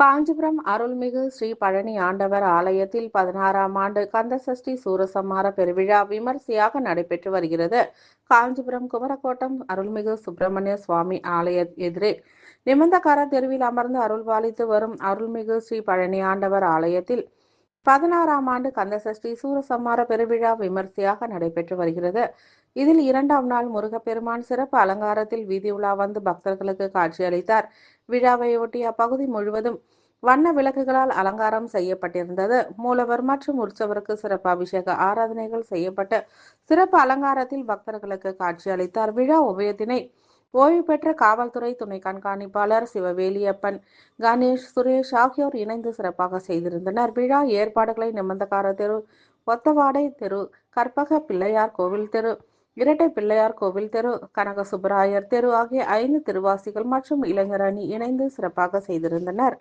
காஞ்சிபுரம் அருள்மிகு ஸ்ரீ பழனி ஆண்டவர் ஆலயத்தில் பதினாறாம் ஆண்டு கந்தசஷ்டி சூரசம்ஹார பெருவிழா விமரிசையாக நடைபெற்று வருகிறது. காஞ்சிபுரம் குமரக்கோட்டம் அருள்மிகு சுப்பிரமணிய சுவாமி ஆலய எதிரே நிமந்தகார தெருவில் அமர்ந்து அருள்பாலித்து வரும் அருள்மிகு ஸ்ரீ பழனி ஆண்டவர் ஆலயத்தில் பதினாறாம் ஆண்டு கந்தசஷ்டி சூரசம்ஹார பெருவிழா விமரிசையாக நடைபெற்று வருகிறது. இதில் இரண்டாம் நாள் முருகப்பெருமான் சிறப்பு அலங்காரத்தில் வீதி உலா வந்து பக்தர்களுக்கு காட்சியளித்தார். விழாவையொட்டி அப்பகுதி முழுவதும் வண்ண விளக்குகளால் அலங்காரம் செய்யப்பட்டிருந்தது. மூலவர் மற்றும் உற்சவருக்கு சிறப்பு அபிஷேக ஆராதனைகள் செய்யப்பட்டு சிறப்பு அலங்காரத்தில் பக்தர்களுக்கு காட்சியளித்தார் விழா உபயத்தினை ஓய்வு பெற்ற காவல்துறை துணை கண்காணிப்பாளர் சிவவேலியப்பன் கணேஷ் சுரேஷ் ஆகியோர் இணைந்து சிறப்பாக செய்திருந்தனர். விழா ஏற்பாடுகளை நிமந்தக்கார தெரு ஒத்தவாடை தெரு கற்பக பிள்ளையார் கோவில் தெரு இரட்டை பிள்ளையார் கோவில் தெரு கனக சுப்பராயர் தெரு ஆகிய ஐந்து திருவாசிகள் மற்றும் இளைஞர் அணி இணைந்து சிறப்பாக செய்திருந்தனர்.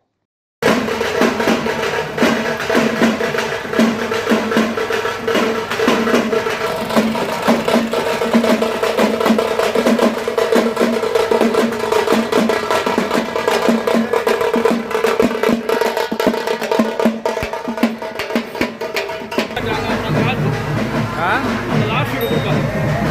லாஸ்ட் ஷீட் கொடுப்பாங்க.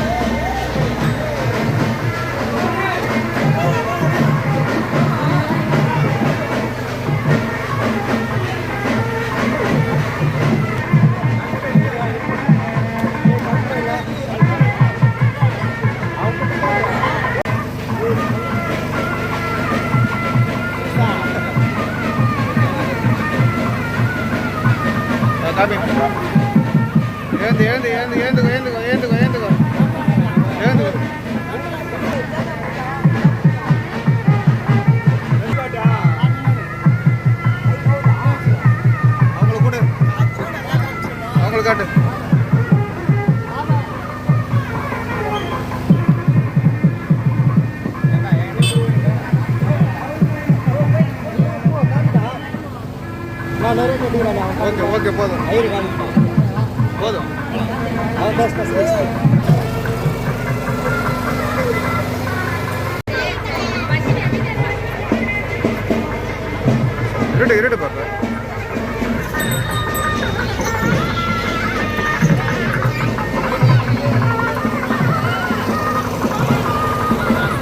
தம்பி ஏந்து ஏந்து ஏந்து ஏந்துக்கோ ஏந்துக்கோ ஏந்துக்கோ. ஏந்துக்கோ ஏந்துக்கோ அவங்களுக்கு அவங்களுக்கு காட்டு. நான் நிறைய கட்டிக்கிறேன் ஓகே ஓகே போதும். ஐயரு காமிப்பேன் போதும். அவன் பேச பேச இருட்டு இருட்டு பாப்பா